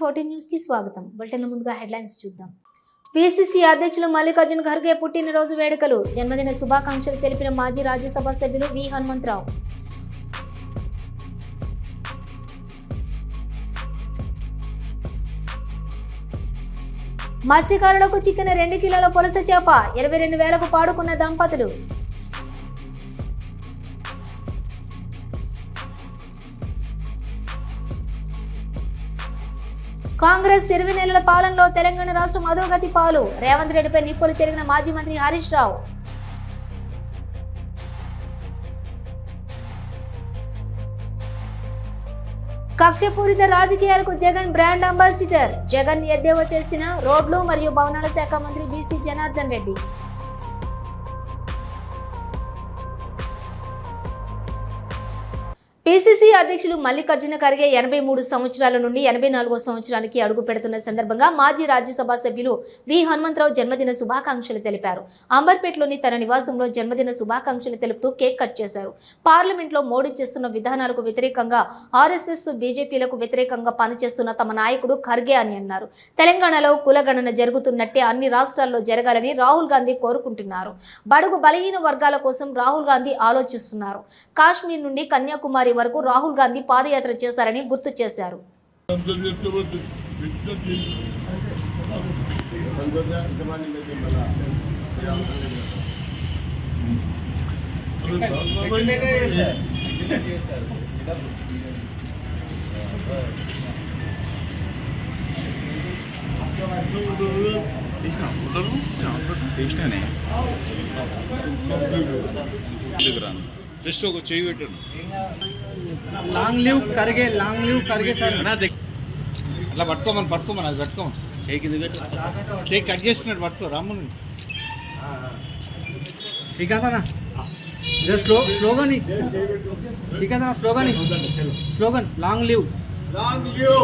Fourteen న్యూస్కి స్వాగతం. Bulletin ముందుగా హెడ్లైన్స్ చూద్దాం. పిసిసి అధ్యక్షులు మల్లికార్జున్ ఖర్గే పుట్టినరోజు వేడుకలు. జన్మదిన శుభాకాంక్షలు తెలిపిన మాజీ రాజ్యసభ సభ్యులు వి. హనుమంతరావు. మత్స్యకారులకు చిక్కిన రెండు కిలోల పులస చేప ఇరవై రెండు వేలకు పాడుకున్న దంపతులు. కాంగ్రెస్ ఇరవై నెలల పాలనలో తెలంగాణ రాష్ట్రం అధోగతి పాలు. రేవంత్ రెడ్డిపై నిప్పులు చెరిగిన మాజీ మంత్రి హరీష్ రావు. కక్షపూరిత రాజకీయాలకు జగన్ బ్రాండ్ అంబాసిడర్. జగన్ ఎద్దేవా చేసిన రోడ్లు మరియు భవనాల శాఖ మంత్రి బీసీ జనార్దన్ రెడ్డి. పిసిసి అధ్యక్షులు మల్లికార్జున ఖర్గే ఎనభై మూడు సంవత్సరాల నుండి ఎనభై నాలుగో సంవత్సరానికి అడుగు పెడుతున్న సందర్భంగా మాజీ రాజ్యసభ సభ్యులు వి. హనుమంతరావు జన్మదిన శుభాకాంక్షలు తెలిపారు. అంబర్పేటలోని తన నివాసంలో జన్మదిన శుభాకాంక్షలు తెలుపుతూ కేక్ కట్ చేశారు. పార్లమెంట్లో మోడీ చేస్తున్న విధానాలకు వ్యతిరేకంగా ఆర్ఎస్ఎస్ బీజేపీలకు వ్యతిరేకంగా పనిచేస్తున్న తమ నాయకుడు ఖర్గే అని అన్నారు. తెలంగాణలో కులగణన జరుగుతున్నట్టే అన్ని రాష్ట్రాల్లో జరగాలని రాహుల్ గాంధీ కోరుకుంటున్నారు. బడుగు బలహీన వర్గాల కోసం రాహుల్ గాంధీ ఆలోచిస్తున్నారు. కాశ్మీర్ నుండి కన్యాకుమారి వరకు రాహుల్ గాంధీ పాదయాత్ర చేశారని గుర్తు చేశారు. ఒక చేయి పెట్టండి. long live Kharge long live Kharge sir అలా పట్టుకోమని పట్టుకోమని అది పట్టుకోమని చేయి కింద పెట్టు చేయి కట్ చేసినట్టు పట్టుకో రమ్మని ठीक है ना जरा स्लो स्लोगन ही ठीक है ना स्लोगन ही slogan long live long live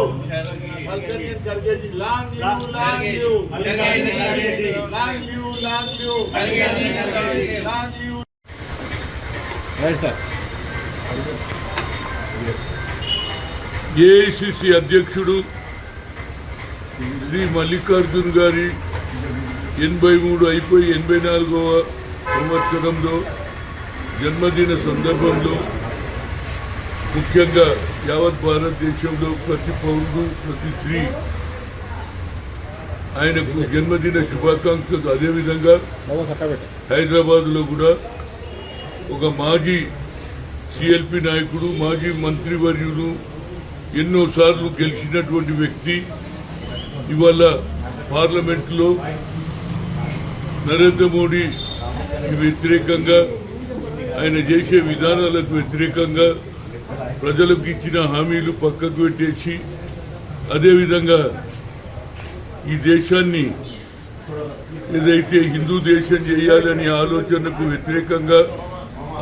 Mallikarjun Kharge ji long live long live long live long live long live right sir AICC అధ్యక్షుడు శ్రీ మల్లికార్జున్ గారి ఎనభై మూడు అయిపోయి ఎనభై నాలుగవ సంవత్సరంలో జన్మదిన సందర్భంలో ముఖ్యంగా యావత్ భారతదేశంలో ప్రతి పౌరుడు ప్రతి స్త్రీ ఆయనకు జన్మదిన శుభాకాంక్షలు. అదేవిధంగా హైదరాబాద్లో కూడా ఒక మాజీ సిఎల్పి నాయకుడు మాజీ మంత్రివర్యుడు ఎన్నోసార్లు గెలిచినటువంటి వ్యక్తి ఇవాళ పార్లమెంట్లో నరేంద్ర మోడీ వ్యతిరేకంగా ఆయన చేసే విధానాలకు వ్యతిరేకంగా ప్రజలకు ఇచ్చిన హామీలు పక్కకు పెట్టేసి అదేవిధంగా ఈ దేశాన్ని ఏదైతే హిందూ దేశం చేయాలనే ఆలోచనకు వ్యతిరేకంగా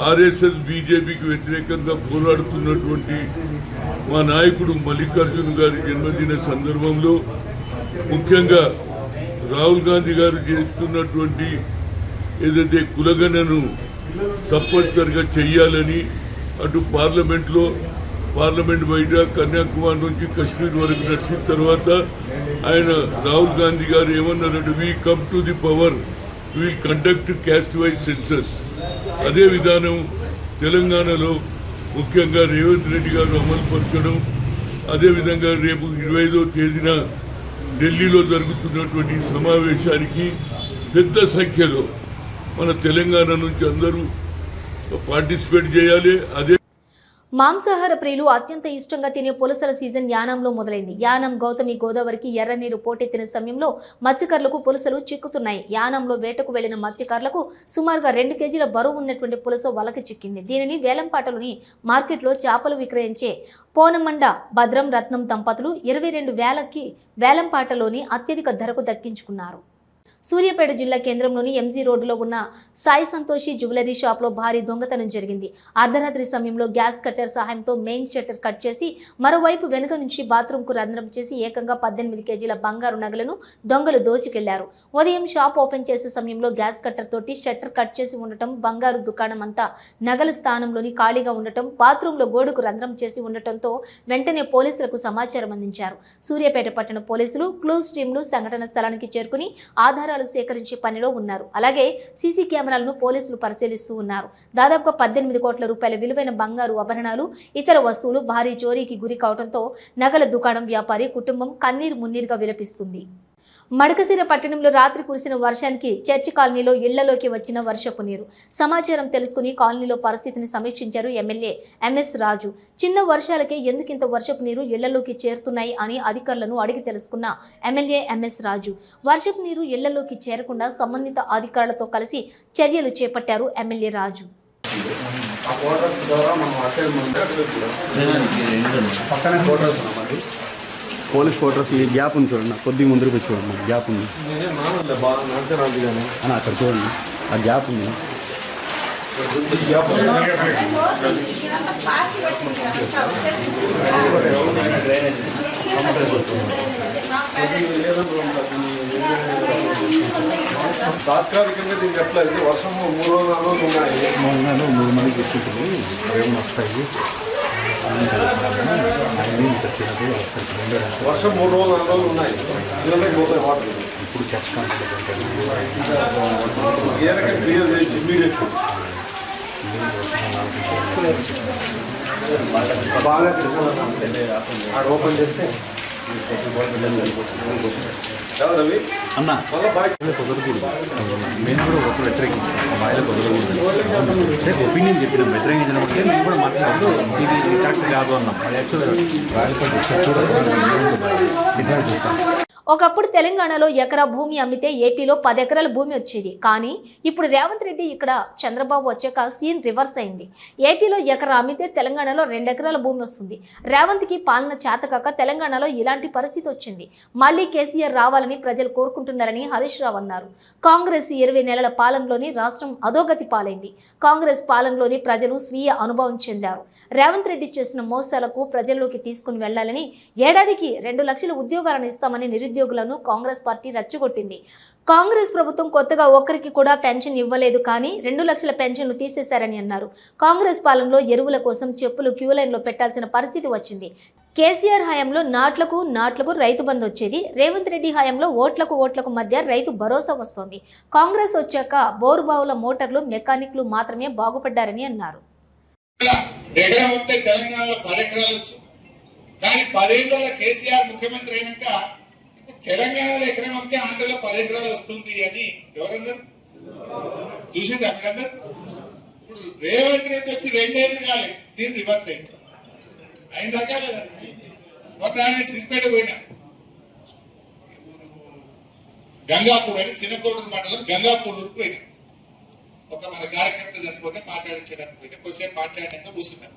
ఆర్ఎస్ఎస్ బీజేపీకి వ్యతిరేకంగా పోరాడుతున్నటువంటి మా నాయకుడు మల్లికార్జున్ గారి జన్మదిన సందర్భంలో ముఖ్యంగా రాహుల్ గాంధీ గారు చేస్తున్నటువంటి ఏదైతే కులగణను తప్పనిసరిగా చెయ్యాలని అటు పార్లమెంట్లో పార్లమెంట్ బయట కన్యాకుమారి నుంచి కశ్మీర్ వరకు నడిచిన తర్వాత ఆయన రాహుల్ గాంధీ గారు ఏమన్నారంటే we come to the power we conduct caste wise census అదే విధానం తెలంగాణలో ముఖ్యంగా రేవంత్ రెడ్డి గారు అమలు పరచడం అదేవిధంగా రేపు ఇరవై ఐదో తేదీన ఢిల్లీలో జరుగుతున్నటువంటి సమావేశానికి పెద్ద సంఖ్యలో మన తెలంగాణ నుంచి అందరూ పార్టిసిపేట్ చేయాలి. అదే మాంసాహార ప్రియులు అత్యంత ఇష్టంగా తినే పులసల సీజన్ యానంలో మొదలైంది. యానం గౌతమి గోదావరికి ఎర్రనీరు పోటెత్తిన సమయంలో మత్స్యకారులకు పులసలు చిక్కుతున్నాయి. యానంలో వేటకు వెళ్ళిన మత్స్యకారులకు సుమారుగా రెండు కేజీల బరువు ఉన్నటువంటి పులస వలకి చిక్కింది. దీనిని వేలంపాటలోని మార్కెట్లో చేపలు విక్రయించే పోనమండ భద్రం రత్నం దంపతులు ఇరవై రెండు వేలకి వేలంపాటలోని అత్యధిక ధరకు దక్కించుకున్నారు. సూర్యాపేట జిల్లా కేంద్రంలోని ఎంజీ రోడ్డులో ఉన్న సాయి సంతోషి జ్యువెలరీ షాప్లో భారీ దొంగతనం జరిగింది. అర్ధరాత్రి సమయంలో గ్యాస్ కట్టర్ సహాయంతో మెయిన్ షట్టర్ కట్ చేసి మరోవైపు వెనుక నుంచి బాత్రూంకు రంధ్రం చేసి ఏకంగా పద్దెనిమిది కేజీల బంగారు నగలను దొంగలు దోచుకెళ్ళారు. ఉదయం షాప్ ఓపెన్ చేసే సమయంలో గ్యాస్ కట్టర్ తోటి షట్టర్ కట్ చేసి ఉండటం బంగారు దుకాణం అంతా నగల స్థానంలోని ఖాళీగా ఉండటం బాత్రూంలో గోడకు రంధ్రం చేసి ఉండటంతో వెంటనే పోలీసులకు సమాచారం అందించారు. సూర్యాపేట పట్టణ పోలీసులు క్లోజ్ టీంలు సంఘటన స్థలానికి చేరుకుని ఆధారాలు సేకరించే పనిలో ఉన్నారు. అలాగే సీసీ కెమెరాలను పోలీసులు పరిశీలిస్తూ ఉన్నారు. దాదాపుగా పద్దెనిమిది కోట్ల రూపాయల విలువైన బంగారు ఆభరణాలు ఇతర వస్తువులు భారీ చోరీకి గురి కావడంతో నగల దుకాణం వ్యాపారి కుటుంబం కన్నీరు మున్నీరుగా విలపిస్తుంది. మడకసిర పట్టణంలో రాత్రి కురిసిన వర్షానికి చర్చి కాలనీలో ఇళ్ళలోకి వచ్చిన వర్షపు నీరు. సమాచారం తెలుసుకుని కాలనీలో పరిస్థితిని సమీక్షించారు ఎమ్మెల్యే ఎంఎస్ రాజు. చిన్న వర్షాలకే ఎందుకింత వర్షపు నీరు ఇళ్ళలోకి చేరుతున్నాయి అని అధికారులను అడిగి తెలుసుకున్న ఎమ్మెల్యే ఎంఎస్ రాజు. వర్షపు నీరు ఇళ్ళలోకి చేరకుండా సంబంధిత అధికారులతో కలిసి చర్యలు చేపట్టారు ఎమ్మెల్యే రాజు. పక్కనే పోలీస్ ఫోటోస్ ఈ గ్యాప్ ఉంది చూడండి కొద్దిగా ముందుకు వచ్చి చూడండి గ్యాప్ ఉంది. అని అక్కడ చూడండి ఆ గ్యాప్ ఉంది. తాత్కాలికంగా దీనికి ఎట్లా అయితే వర్షము మూడు రోజులు నాలుగు రోజులు ఉన్నాయి. మూడు నెలలు మూడు మందికి ఇచ్చింది. ఏమో వస్తాయి? వర్షం మూడు రోజులు నాలుగు రోజులు ఉన్నాయి. ఇళ్ళకి పోతాయి వాటర్ ఇప్పుడు చర్చ్ ఏ రకంగా క్లియర్ చేసి ఇమ్మీడియట్ బాగా ఓపెన్ చేస్తే అన్న. మేము కూడా ఒక వ్యతిరేకించాం మా బాయిలో కుదరదు రేపు ఒపీనియన్ చెప్పినాం వ్యతిరేకించినప్పటికీ మేము కూడా మాట్లాడుతూ ఇది కరెక్ట్ కాదు అన్నాం. అది యాక్చువల్గా ఒకప్పుడు తెలంగాణలో ఎకరా భూమి అమ్మితే ఏపీలో పది ఎకరాల భూమి వచ్చేది. కానీ ఇప్పుడు రేవంత్ రెడ్డి ఇక్కడ చంద్రబాబు వచ్చాక సీన్ రివర్స్ అయింది. ఏపీలో ఎకరా అమ్మితే తెలంగాణలో రెండు ఎకరాల భూమి వస్తుంది. రేవంత్కి పాలన చేతకాక తెలంగాణలో ఇలాంటి పరిస్థితి వచ్చింది. మళ్ళీ కేసీఆర్ రావాలని ప్రజలు కోరుకుంటున్నారని హరీష్ రావు అన్నారు. కాంగ్రెస్ ఇరవై నెలల పాలనలోని రాష్ట్రం అధోగతి పాలైంది. కాంగ్రెస్ పాలనలోని ప్రజలు స్వీయ అనుభవం చెందారు. రేవంత్ రెడ్డి చేసిన మోసాలకు ప్రజల్లోకి తీసుకుని వెళ్ళాలని ఏడాదికి రెండు లక్షల ఉద్యోగాలను ఇస్తామని నిరుద్యోగులను కాంగ్రెస్ పార్టీ రెచ్చగొట్టింది. కాంగ్రెస్ ప్రభుత్వం కొత్తగా ఒక్కరికి కూడా పెన్షన్ ఇవ్వలేదు కానీ రెండు లక్షల పెన్షన్లు తీసేశారని అన్నారు. కాంగ్రెస్ పాలనలో ఎరువుల కోసం చెప్పులు క్యూ లైన్లో పెట్టాల్సిన పరిస్థితి వచ్చింది. కేసీఆర్ హయాంలో నాట్లకు నాట్లకు రైతు బంద్ వచ్చేది. రేవంత్ రెడ్డి హయాంలో ఓట్లకు ఓట్లకు మధ్య రైతు భరోసా వస్తోంది. కాంగ్రెస్ వచ్చాక బోరుబావుల మోటార్లు మెకానిక్లు మాత్రమే బాగుపడ్డారని అన్నారు. ముఖ్యమంత్రి అయినాక తెలంగాణలో ఎకరం ఉంటే ఆంధ్రలో పది ఎకరాలు వస్తుంది అని ఎవరందరు? చూసింది అక్కడందరు ఇప్పుడు రేవంత్ రెడ్డి వచ్చి రెండేళ్ళు కాలే సీన్ రివర్స్ అయింది. అయిందాకా కదా మొత్తం ఆయన సిద్దిపేట పోయినా. గంగాపూర్ అని చిన్నకోడూరు మండలం గంగాపూర్ ఊరికి పోయినా. ఒక మన కార్యకర్త చనిపోతే మాట్లాడించడానికి పోయినా. కొద్దిసేపు మాట్లాడినాక కూర్చున్నాను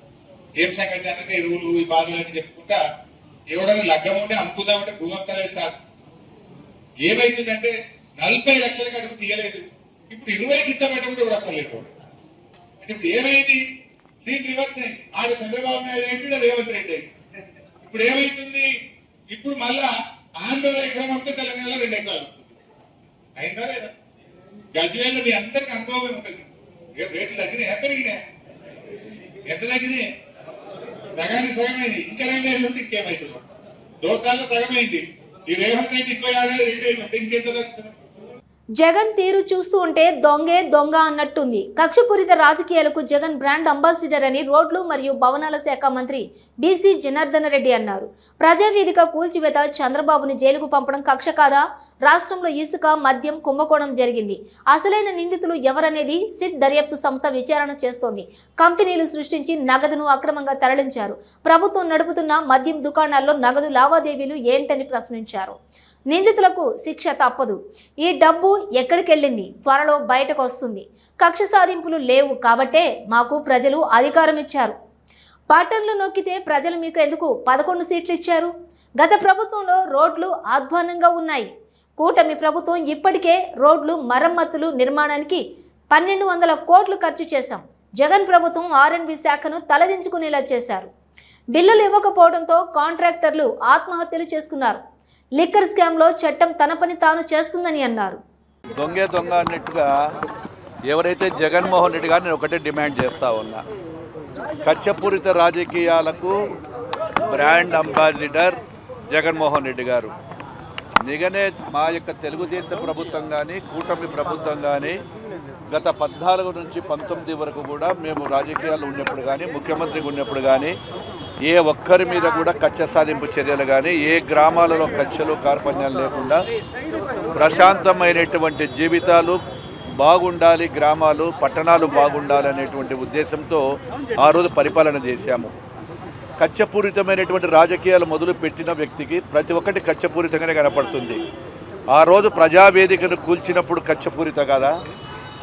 ఏం సంగతి అంటే ఎరువులు ఈ బాధలు అని చెప్పుకుంటా ఎవడన్నా లగ్గం ఉంటే అమ్ముకుందామంటే భూమంతా లేదు సార్. ఏమైతుందంటే నలభై లక్షలకు అడుగు తీయలేదు. ఇప్పుడు ఇరవై కింద పెట్టకుండా కూడా అక్కర్లేదు అంటే ఇప్పుడు ఏమైంది? సీన్ రివర్స్ అయింది. ఆడ చంద్రబాబు నాయుడు ఏంటి రేవంత్ రెడ్డి ఇప్పుడు ఏమైతుంది? ఇప్పుడు మళ్ళా ఆంధ్రలో ఎకరం అంతా తెలంగాణలో రెండు ఎకరాలు. అయిందా లేదా? గజవేలు మీ అందరికి అనుభవం ఉంటుంది. రేట్లు రేట్లు ఎంత పెరిగినాయా? ఎంత తగ్గినాయి? సగానికి సగమైంది. ఇంకా రెండేళ్ళు ఉంటే ఇంకేమైతుంది? దోసాల్లో సగమైంది. ఈ రేవంత్ రెడ్డి ఇంకో ఏడాది రెండేళ్ళు ఇంకెంత జగన్ తీరు చూస్తూ ఉంటే దొంగే దొంగ అన్నట్టుంది. కక్షపూరిత రాజకీయాలకు జగన్ బ్రాండ్ అంబాసిడర్ అని రోడ్లు మరియు భవనాల శాఖ మంత్రి బీసీ జనార్దన రెడ్డి అన్నారు. ప్రజావేదిక కూల్చివేత చంద్రబాబుని జైలుకు పంపడం కక్ష కాదా? రాష్ట్రంలో ఇసుక మద్యం కుంభకోణం జరిగింది. అసలైన నిందితులు ఎవరనేది సిట్ దర్యాప్తు సంస్థ విచారణ చేస్తోంది. కంపెనీలు సృష్టించి నగదును అక్రమంగా తరలించారు. ప్రభుత్వం నడుపుతున్న మద్యం దుకాణాల్లో నగదు లావాదేవీలు ఏంటని ప్రశ్నించారు. నిందితులకు శిక్ష తప్పదు. ఈ డబ్బు ఎక్కడికెళ్ళింది? త్వరలో బయటకు వస్తుంది కక్ష సాధింపులు లేవు కాబట్టే మాకు ప్రజలు అధికారం ఇచ్చారు బటన్లు నొక్కితే ప్రజలు మీకు ఎందుకు పదకొండు సీట్లు ఇచ్చారు గత ప్రభుత్వంలో రోడ్లు అధ్వానంగా ఉన్నాయి. కూటమి ప్రభుత్వం ఇప్పటికే రోడ్లు మరమ్మతులు నిర్మాణానికి పన్నెండు వందల కోట్లు ఖర్చు చేశాం. జగన్ ప్రభుత్వం ఆర్ఎండ్బి శాఖను తలదించుకునేలా చేశారు. బిల్లులు ఇవ్వకపోవడంతో కాంట్రాక్టర్లు ఆత్మహత్యలు చేసుకున్నారు. లిక్కర్ స్కామ్లో చట్టం తన పని తాను చేస్తుందని అన్నారు. దొంగే దొంగ అన్నట్టుగా ఎవరైతే జగన్మోహన్ రెడ్డి గారు నేను ఒకటే డిమాండ్ చేస్తా ఉన్నా. కచ్చపూరిత రాజకీయాలకు బ్రాండ్ అంబాసిడర్ జగన్మోహన్ రెడ్డి గారు. నిగనే మా యొక్క తెలుగుదేశం ప్రభుత్వం కానీ కూటమి ప్రభుత్వం కానీ గత పద్నాలుగు నుంచి పంతొమ్మిది వరకు కూడా మేము రాజకీయాలు ఉన్నప్పుడు కానీ ముఖ్యమంత్రిగా ఉన్నప్పుడు కానీ ఏ ఒక్కరి మీద కూడా కక్ష సాధింపు చర్యలు కానీ ఏ గ్రామాలలో కక్షలు కార్పణ్యాలు లేకుండా ప్రశాంతమైనటువంటి జీవితాలు బాగుండాలి గ్రామాలు పట్టణాలు బాగుండాలి అనేటువంటి ఉద్దేశంతో ఆ రోజు పరిపాలన చేశాము. కచ్చపూరితమైనటువంటి రాజకీయాలు మొదలు పెట్టిన వ్యక్తికి ప్రతి ఒక్కటి కచ్చపూరితంగానే కనపడుతుంది. ఆ రోజు ప్రజావేదికను కూల్చినప్పుడు కచ్చపూరిత కదా?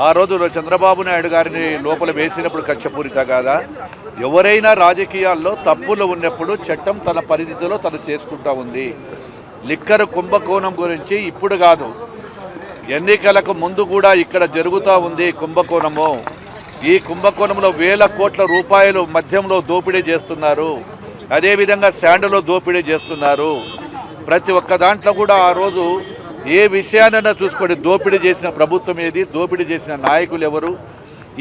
ఆ రోజు చంద్రబాబు నాయుడు గారిని లోపల వేసినప్పుడు కక్షపూరిత కాదా? ఎవరైనా రాజకీయాల్లో తప్పులు ఉన్నప్పుడు చట్టం తన పరిధిలో తను చేసుకుంటా ఉంది. లిక్కర్ కుంభకోణం గురించి ఇప్పుడు కాదు. ఎన్నికలకు ముందు కూడా ఇక్కడ జరుగుతూ ఉంది కుంభకోణము. ఈ కుంభకోణంలో వేల కోట్ల రూపాయలు మద్యంలో దోపిడీ చేస్తున్నారు. అదేవిధంగా శాండలో దోపిడీ చేస్తున్నారు. ప్రతి ఒక్క దాంట్లో కూడా ఆ రోజు ఏ విషయాన్నైనా చూసుకోండి. దోపిడీ చేసిన ప్రభుత్వం ఏది? దోపిడీ చేసిన నాయకులు ఎవరు?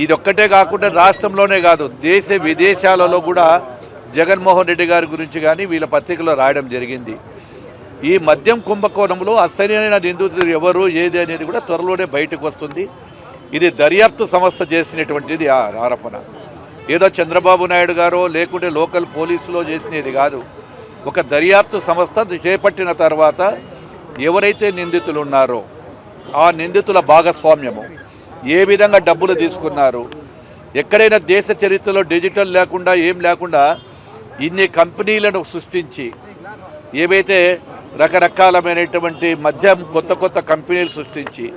ఇది ఒక్కటే కాకుండా రాష్ట్రంలోనే కాదు దేశ విదేశాలలో కూడా జగన్మోహన్ రెడ్డి గారి గురించి కానీ వీళ్ళ పత్రికలో రాయడం జరిగింది. ఈ మద్యం కుంభకోణంలో అసలైన నిందితులు ఎవరు ఏది అనేది కూడా త్వరలోనే బయటకు వస్తుంది. ఇది దర్యాప్తు సంస్థ చేసినటువంటిది ఆ ఆరోపణ. ఏదో చంద్రబాబు నాయుడు గారో లేకుంటే లోకల్ పోలీసులో చేసినది కాదు. ఒక దర్యాప్తు సంస్థ చేపట్టిన తర్వాత ఎవరైతే నిందితులు ఉన్నారో ఆ నిందితుల భాగస్వామ్యము ఏ విధంగా డబ్బులు తీసుకున్నారు ఎక్కడైనా దేశ చరిత్రలో డిజిటల్ లేకుండా ఏం లేకుండా ఇన్ని కంపెనీలను సృష్టించి ఏవైతే రకరకాలమైనటువంటి మద్యం కొత్త కొత్త కంపెనీలు సృష్టించి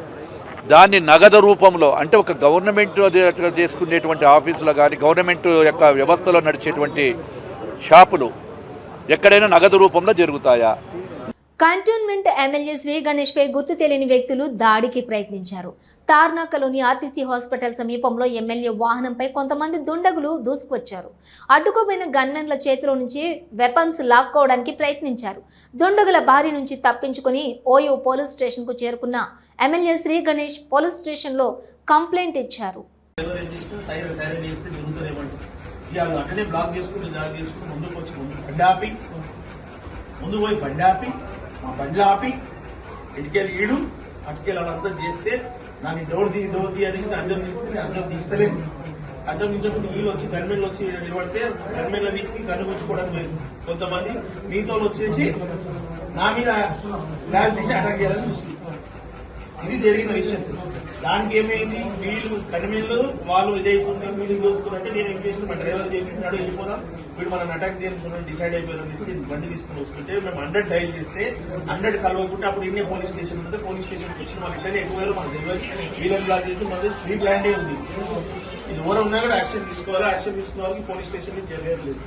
దాన్ని నగదు రూపంలో అంటే ఒక గవర్నమెంట్ చేసుకునేటువంటి ఆఫీసులో కానీ గవర్నమెంట్ యొక్క వ్యవస్థలో నడిచేటువంటి షాపులు ఎక్కడైనా నగదు రూపంలో జరుగుతాయా? కంటోన్మెంట్ ఎమ్మెల్యే శ్రీ గణేష్ పై గుర్తు తెలియని వ్యక్తులు దాడికి ప్రయత్నించారు. తార్నాకలోని ఆర్టీసీ హాస్పిటల్ సమీపంలో ఎమ్మెల్యే వాహనంపై కొంతమంది దుండగులు దూసుకొచ్చారు. అడ్డుకోబోయిన గన్మెన్ల చేతిలో నుంచి వెపన్స్ లాక్కోవడానికి ప్రయత్నించారు. దుండగుల బారి నుంచి తప్పించుకుని ఓయో పోలీస్ స్టేషన్కు చేరుకున్న ఎమ్మెల్యే శ్రీ గణేష్ పోలీస్ స్టేషన్లో కంప్లైంట్ ఇచ్చారు. బ్లాక్ ముందుకు పోయి బండి ఆపి మా బండ్లు ఆపి ఇటుకెళ్ళి ఈడు అటుకెళ్ళి వాళ్ళంతా చేస్తే నన్ను డోర్ తీ డోర్ ది అనేసి అందరం తీస్తే అందరం తీస్తలేను. అందరం నుంచోకుండా వీళ్ళు వచ్చి గన్మెన్లు వచ్చి నిలబడితే గన్మెన్ల వీటికి కన్ను గుచ్చుకోవడానికి లేదు. కొంతమంది మీతో వచ్చేసి నా మీద గ్లాస్ తీసి అటాక్ చేయాలని చూస్తుంది ఇది జరిగిన విషయం. దానికి ఏమైంది? వీళ్ళు కనిమిళ్ళు వాళ్ళు ఇదైతుంది వీళ్ళు ఇది నేను ఏం చేసిన మా డ్రైవర్ చేపించినాడు వెళ్ళిపోదాం. వీడు మనం అటాక్ చేయాలని డిసైడ్ అయిపోయారు అనేసి నేను బండి తీసుకుని వస్తుంటే మేము హండ్రెడ్ డైల్ చేస్తే హండ్రెడ్ కలవకుంటే అప్పుడు ఇన్నే పోలీస్ స్టేషన్ ఉంటే పోలీస్ స్టేషన్కి వచ్చిన మన ఇట్లనే ఎక్కువ మన దగ్గర వీళ్ళని బ్లాక్ చేసి మనది ప్రీ ప్లాండే ఉంది. ఇది ఎవరు ఉన్నా కూడా యాక్షన్ తీసుకోవాలి? యాక్షన్ తీసుకోవాలి పోలీస్ స్టేషన్ నుంచి జరగలేదు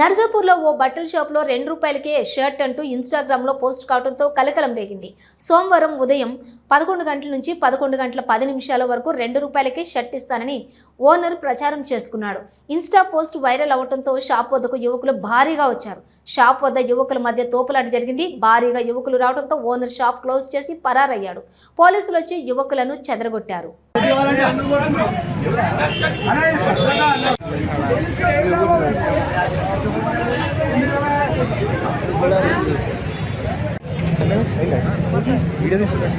నర్సాపూర్లో ఓ బట్టల షాప్లో రెండు రూపాయలకే షర్ట్ అంటూ ఇన్స్టాగ్రామ్లో పోస్ట్ కావడంతో కలకలం రేగింది. సోమవారం ఉదయం పదకొండు గంటల నుంచి పదకొండు గంటల పది నిమిషాల వరకు రెండు రూపాయలకే షర్ట్ ఇస్తానని ఓనర్ ప్రచారం చేసుకున్నాడు. ఇన్స్టా పోస్ట్ వైరల్ అవడంతో షాప్ వద్దకు యువకులు భారీగా వచ్చారు. షాప్ వద్ద యువకుల మధ్య తోపులాట జరిగింది. భారీగా యువకులు రావడంతో ఓనర్ షాప్ క్లోజ్ చేసి పరారయ్యాడు. పోలీసులు వచ్చి యువకులను చెదరగొట్టారు. వీడియో తీసుకున్నాడు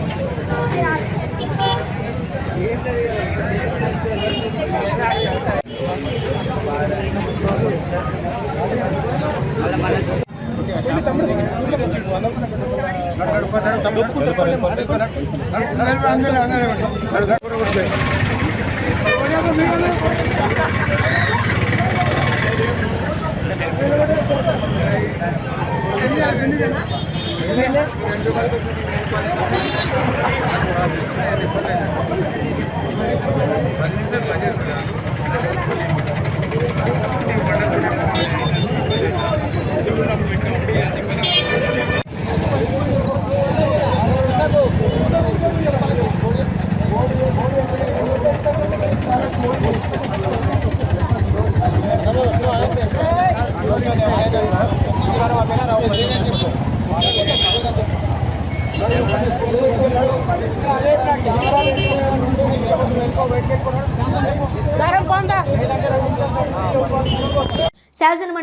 పది నిమిషాలు పదిహేను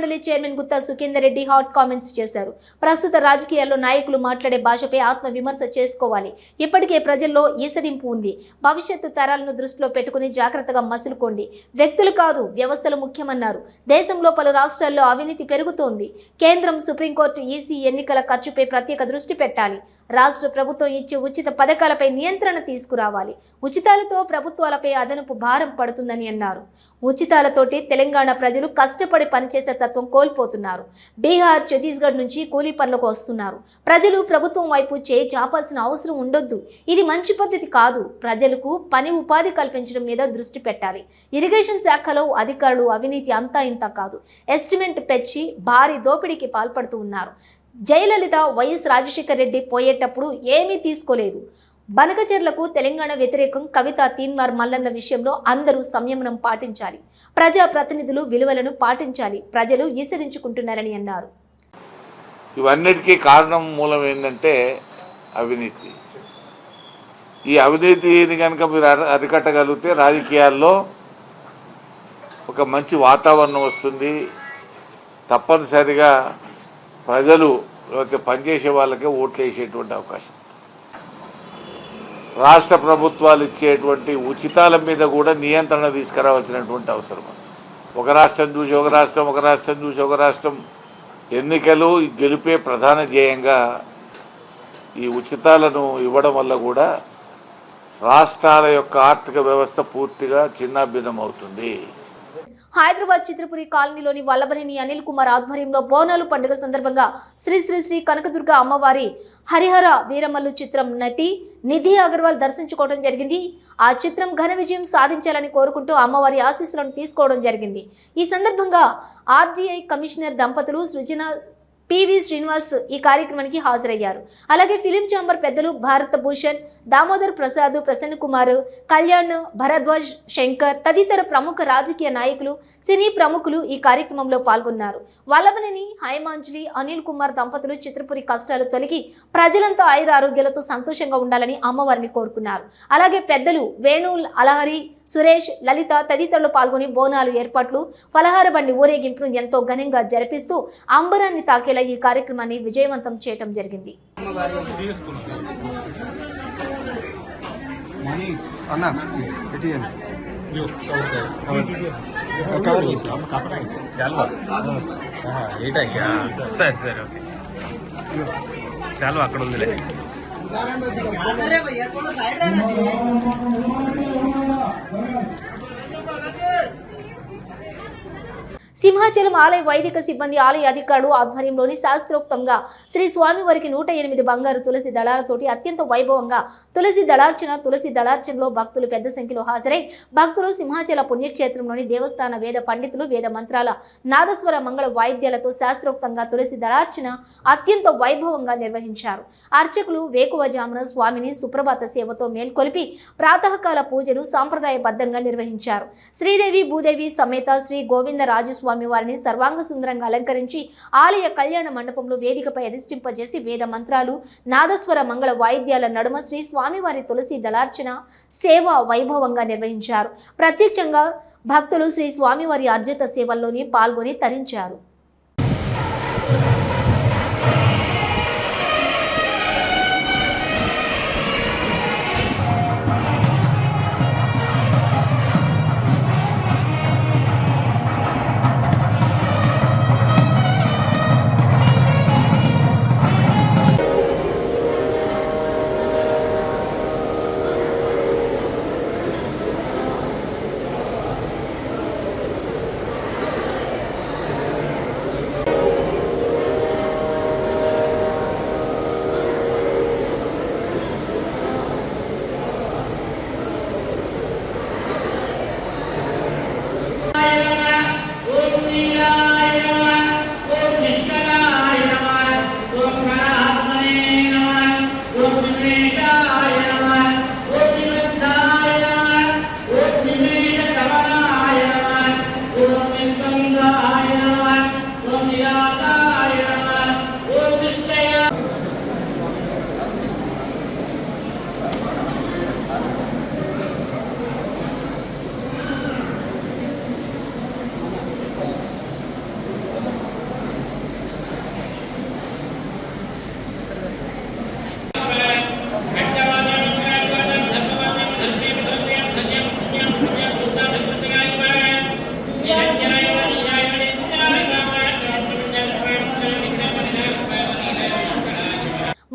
assembly chairman Gutha Sukhender Reddy hot comments చేశారు. ప్రస్తుత రాజకీయాల్లో నాయకులు మాట్లాడే భాషపై ఆత్మ విమర్శ చేసుకోవాలి. ఇప్పటికే ప్రజల్లో ఈసడింపు ఉంది. భవిష్యత్తు తరాలను దృష్టిలో పెట్టుకుని జాగ్రత్తగా మసులుకోండి. వ్యక్తులు కాదు వ్యవస్థలు ముఖ్యమన్నారు. దేశంలో పలు రాష్ట్రాల్లో అవినీతి పెరుగుతోంది. కేంద్రం సుప్రీంకోర్టు ఈసీ ఎన్నికల ఖర్చుపై ప్రత్యేక దృష్టి పెట్టాలి. రాష్ట్ర ప్రభుత్వం ఇచ్చే ఉచిత పథకాలపై నియంత్రణ తీసుకురావాలి. ఉచితాలతో ప్రభుత్వాలపై అదనపు భారం పడుతుందని అన్నారు. ఉచితాలతోటి తెలంగాణ ప్రజలు కష్టపడి పనిచేసే తత్వం కోల్పోతున్నారు. బీహార్ ఛత్తీస్గఢ్ నుంచి కూలీ పనులకు వస్తున్నారు. ప్రజలు ప్రభుత్వం వైపు చేయి చాపాల్సిన అవసరం ఉండొద్దు. ఇది మంచి పద్ధతి కాదు. ప్రజలకు పని ఉపాధి కల్పించడం మీద దృష్టి పెట్టాలి. ఇరిగేషన్ శాఖలో అధికారులు అవినీతి అంతా ఇంత కాదు. ఎస్టిమేట్ పెంచి భారీ దోపిడీకి పాల్పడుతూ ఉన్నారు. జయలలిత వైఎస్ రాజశేఖర రెడ్డి పోయేటప్పుడు ఏమీ తీసుకోలేదు. బనకచెర్లకు తెలంగాణ వ్యతిరేకం కవిత తీన్మార్ మల్లన్న విషయంలో అందరూ సంయమనం పాటించాలి. ప్రజా ప్రతినిధులు విలువలను పాటించాలి. ప్రజలు ఈసరించుకుంటున్నారని అన్నారు. ఇవన్నిటికీ కారణం మూలం ఏంటంటే అవినీతి. ఈ అవినీతిని కనుక మీరు అరికట్టగలిగితే రాజకీయాల్లో ఒక మంచి వాతావరణం వస్తుంది. తప్పనిసరిగా ప్రజలు లేకపోతే పనిచేసే వాళ్ళకే ఓట్లు వేసేటువంటి అవకాశం. రాష్ట్ర ప్రభుత్వాలు ఇచ్చేటువంటి ఉచితాల మీద కూడా నియంత్రణ తీసుకురావాల్సినటువంటి అవసరం. ఒక రాష్ట్రం చూసి ఒక రాష్ట్రం ఒక రాష్ట్రం చూసి ఒక రాష్ట్రం ఎన్నికలు గెలిపే ప్రధాన ధ్యేయంగా ఈ ఉచితాలను ఇవ్వడం వల్ల కూడా రాష్ట్రాల యొక్క ఆర్థిక వ్యవస్థ పూర్తిగా చిన్నాభిన్నం అవుతుంది హైదరాబాద్ చిత్రపురి కాలనీలోని వల్లభనేని అనిల్ కుమార్ ఆధ్వర్యంలో బోనాలు పండుగ సందర్భంగా శ్రీ శ్రీ శ్రీ కనకదుర్గ అమ్మవారి హరిహర వీరమల్లు చిత్రం నటి నిధి అగర్వాల్ దర్శించుకోవడం జరిగింది. ఆ చిత్రం ఘన విజయం సాధించాలని కోరుకుంటూ అమ్మవారి ఆశీస్సులను తీసుకోవడం జరిగింది. ఈ సందర్భంగా ఆర్డీఐ కమిషనర్ దంపతులు సృజన పివి శ్రీనివాస్ ఈ కార్యక్రమానికి హాజరయ్యారు. అలాగే ఫిలిం ఛాంబర్ పెద్దలు భారత భూషణ్ దామోదర్ ప్రసాద్ ప్రసన్న కుమార్ కళ్యాణ్ భరద్వాజ్ శంకర్ తదితర ప్రముఖ రాజకీయ నాయకులు సినీ ప్రముఖులు ఈ కార్యక్రమంలో పాల్గొన్నారు. వల్లభనేని హైమాంజలి అనిల్ కుమార్ దంపతులు చిత్రపురి కష్టాలు తొలగి ప్రజలంతా ఆయుర ఆరోగ్యాలతో సంతోషంగా ఉండాలని అమ్మవారిని కోరుకున్నారు. అలాగే పెద్దలు వేణు అలహరి సురేష్ లలిత తదితరులు పాల్గొని బోనాలు ఏర్పాట్లు ఫలహార బండి ఊరేగింపును ఎంతో ఘనంగా జరిపిస్తూ అంబరాన్ని తాకేలా ఈ కార్యక్రమాన్ని విజయవంతం చేయటం జరిగింది. అన్న పెట్టియండి. ఏటయ్యా సరే సరే. ఓకే చాలా అక్కడ ఉందిలే. 何? సింహాచలం ఆలయ వైదిక సిబ్బంది ఆలయ అధికారులు ఆధ్వర్యంలోని శాస్త్రోక్తంగా శ్రీ స్వామివారికి నూట ఎనిమిది బంగారు తులసి దళాలతోటి అత్యంత వైభవంగా తులసి దళార్చన తులసి దళార్చనలో భక్తులు పెద్ద సంఖ్యలో హాజరై భక్తులు సింహాచల పుణ్యక్షేత్రంలోని దేవస్థాన వేద పండితులు వేద మంత్రాల నాదస్వర మంగళ వాయిద్యాలతో శాస్త్రోక్తంగా తులసి దళార్చన అత్యంత వైభవంగా నిర్వహించారు. అర్చకులు వేకువజామున స్వామిని సుప్రభాత సేవతో మేల్కొలిపి ప్రాతకాల పూజలు సాంప్రదాయబద్ధంగా నిర్వహించారు. శ్రీదేవి భూదేవి సమేత శ్రీ గోవిందరాజు స్వామి స్వామివారిని సర్వాంగ సుందరంగా అలంకరించి ఆలయ కళ్యాణ మండపంలో వేదికపై అధిష్టింపజేసి వేద మంత్రాలు నాదస్వర మంగళ వాయిద్యాల నడుమ శ్రీ స్వామివారి తులసి దళార్చన సేవ వైభవంగా నిర్వహించారు. ప్రత్యక్షంగా భక్తులు శ్రీ స్వామివారి అర్జిత సేవల్లోని పాల్గొని తరించారు.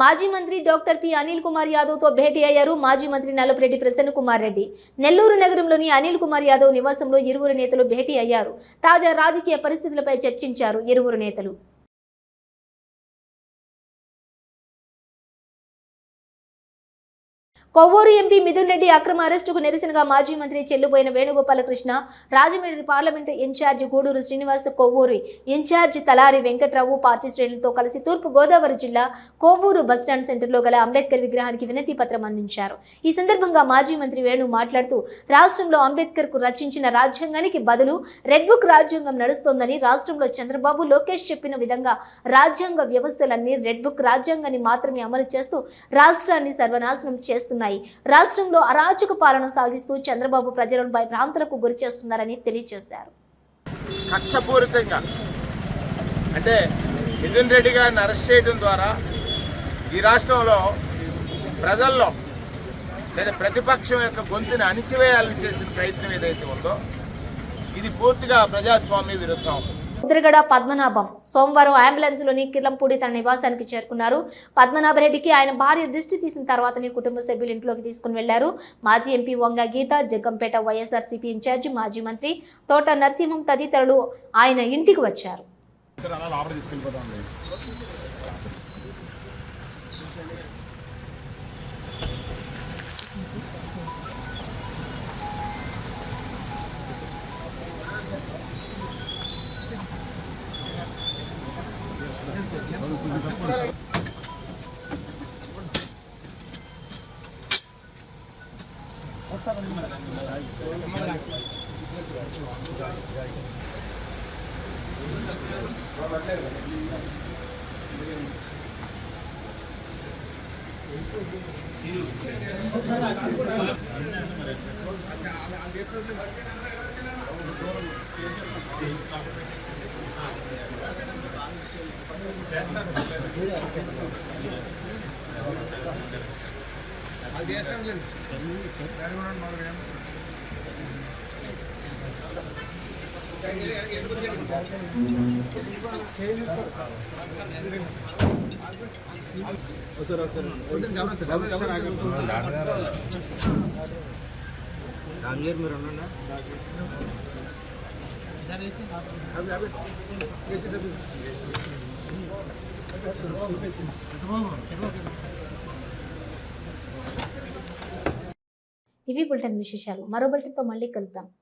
మాజీ మంత్రి డాక్టర్ పి అనిల్ కుమార్ యాదవ్తో భేటీ అయ్యారు మాజీ మంత్రి నల్లపురెడ్డి ప్రసన్న కుమార్ రెడ్డి. నెల్లూరు నగరంలోని అనిల్ కుమార్ యాదవ్ నివాసంలో ఇరువురు నేతలు భేటీ అయ్యారు. తాజా రాజకీయ పరిస్థితులపై చర్చించారు ఇరువురు నేతలు. కొవ్వూరు ఎంపీ మిథున్ రెడ్డి అక్రమ అరెస్టుకు నిరసనగా మాజీ మంత్రి Chelluboina Venugopalakrishna Rajahmundry parliament incharge Guduru Srinivas Kovvuri incharge Talari Venkatrao party శ్రేణులతో కలిసి తూర్పు గోదావరి జిల్లా కొవ్వూరు బస్టాండ్ సెంటర్లో గల అంబేద్కర్ విగ్రహానికి వినతి పత్రం అందించారు. ఈ సందర్భంగా మాజీ మంత్రి వేణు మాట్లాడుతూ రాష్ట్రంలో అంబేద్కర్కు రచించిన రాజ్యాంగానికి బదులు రెడ్ బుక్ రాజ్యాంగం నడుస్తోందని రాష్ట్రంలో చంద్రబాబు లోకేష్ చెప్పిన విధంగా రాజ్యాంగ వ్యవస్థలన్నీ రెడ్ బుక్ రాజ్యాంగాన్ని మాత్రమే అమలు చేస్తూ రాష్ట్రాన్ని సర్వనాశనం చేస్తున్నాయి రాష్ట్రంలో అరాచక పాలన సాగిస్తూ చంద్రబాబు ప్రజలను భయభ్రాంతులకు గురి చేస్తున్నారని తెలియజేశారు. కక్షపూరితంగా అంటే మిథున్ రెడ్డి గారిని అరెస్ట్ చేయడం ద్వారా ఈ రాష్ట్రంలో ప్రజల్లో లేదా ప్రతిపక్షం యొక్క గొంతుని అణిచివేయాలని చేసిన ప్రయత్నం ఏదైతే ఉందో ఇది పూర్తిగా ప్రజాస్వామ్య విరుద్ధం. ముద్రగడ పద్మనాభం. సోమవారం అంబులెన్స్లోని కిర్లంపూడి తన నివాసానికి చేరుకున్నారు. పద్మనాభరెడ్డికి ఆయన భార్య దృష్టి తీసిన తర్వాతనే కుటుంబ సభ్యులు ఇంట్లోకి తీసుకుని వెళ్ళారు మాజీ MP Vanga Geetha Jaggampeta YSRCP incharge మాజీ మంత్రి తోట నరసింహం తదితరులు ఆయన ఇంటికి వచ్చారు. దాని గారు మీరు ఉండండి అవి అవి ఇవి బులెటిన్ విశేషాలు. మరో బులెటిన్తో మళ్ళీ కలుద్దాం.